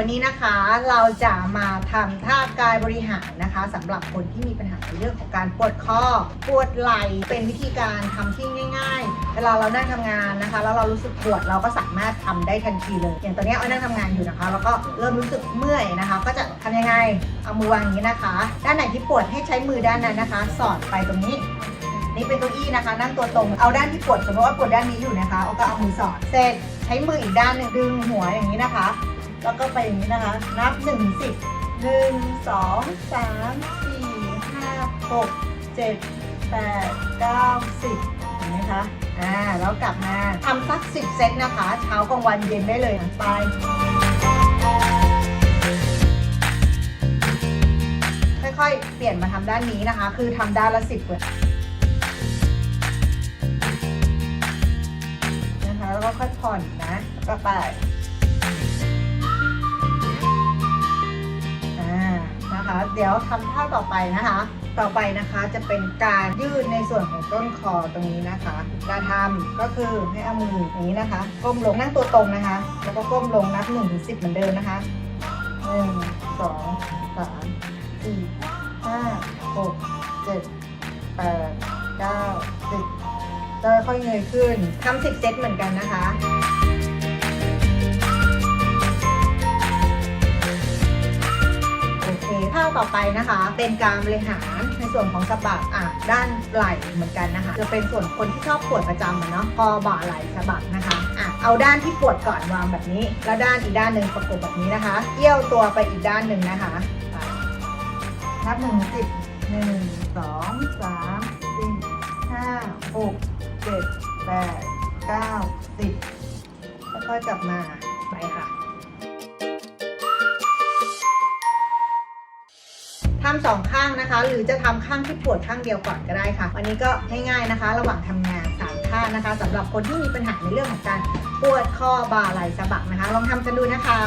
วันนี้นะคะเราจะมาทำท่ากายบริหารนะคะสำหรับคนที่มีปัญหาในเรื่องของการปวดข้อปวดไหล่เป็นวิธีการทำที่ง่าย ๆ เวลาเรานั่งทำงานนะคะ แล้วเรารู้สึกปวดเราก็สามารถทำได้ทันทีเลย อย่างตอนนี้เอานั่งทำงานอยู่นะคะ แล้วก็เริ่มรู้สึกเมื่อยนะคะ ก็จะทำยังไงเอามือวางอย่างนี้นะคะ ด้านไหนที่ปวดให้ใช้มือด้านนั้นนะคะ สอดไปตรงนี้นี่เป็นเก้าอี้นะคะ นั่งตัวตรง เอาด้านที่ปวดสมมติว่าปวดด้านนี้อยู่นะคะเอาก็เอามือสอดเสร็จใช้มืออีกด้านหนึ่งดึงหัวอย่างนี้นะคะ แล้วก็ไปอย่างนี้นะคะ นับ1นึ่งสิบหนึ่งสองสามสี่ห้าหกเจ็ดแปดเก้าสิบเห็นไหมคะอ่าแล้วกลับมาทำสักสิบเซตนะคะ เช้ากลางวันเย็นได้เลยไปค่อยๆ เปลี่ยนมาทำด้านนี้นะคะ คือทำด้านละสิบเลยนะคะ แล้วก็ค่อยผ่อนนะแล้วก็ไป เดี๋ยวทำท่าต่อไปนะคะ ต่อไปนะคะจะเป็นการยืดในส่วนของต้นคอตรงนี้นะคะการทำก็คือให้เอามืออย่างนี้นะคะ ก้มลงนั่งตัวตรงนะคะ แล้วก็ก้มลงนับหนึ่งถึงสิบเหมือนเดิมนะคะหนึ่งสองสามสี่ห้าหกเจ็ดแปดเก้าสิบจะค่อยเงยขึ้นทำสิบเซตเหมือนกันนะคะ อไปนะคะ เป็นการบริหารในส่วนของสะบักอะด้านไหล่เหมือนกันนะคะ จะเป็นส่วนคนที่ชอบปวดประจำอะเนาะคอบ่าไหล่สะบักนะคะอะเอาด้านที่ปวดก่อนวางแบบนี้ แล้วด้านอีกด้านหนึ่งประกบแบบนี้นะคะเอี้ยวตัวไปอีกด้านหนึ่งนะคะนับหนึ่งสิบหนึ่งสองสามสี่ห้าหกเจ็ดแปดเก้าสิบค่อยๆกลับมาไปค่ะำสองข้างนะคะ หรือจะทำข้างที่ปวดข้างเดียวก่อนก็ได้ค่ะ วันนี้ก็ง่ายๆนะคะ ระหว่างทำงานสามท่านะคะสำหรับคนที่มีปัญหาในเรื่องของการปวดข้อบ่าไหล่สะบักนะคะ ลองทำกันดูนะคะ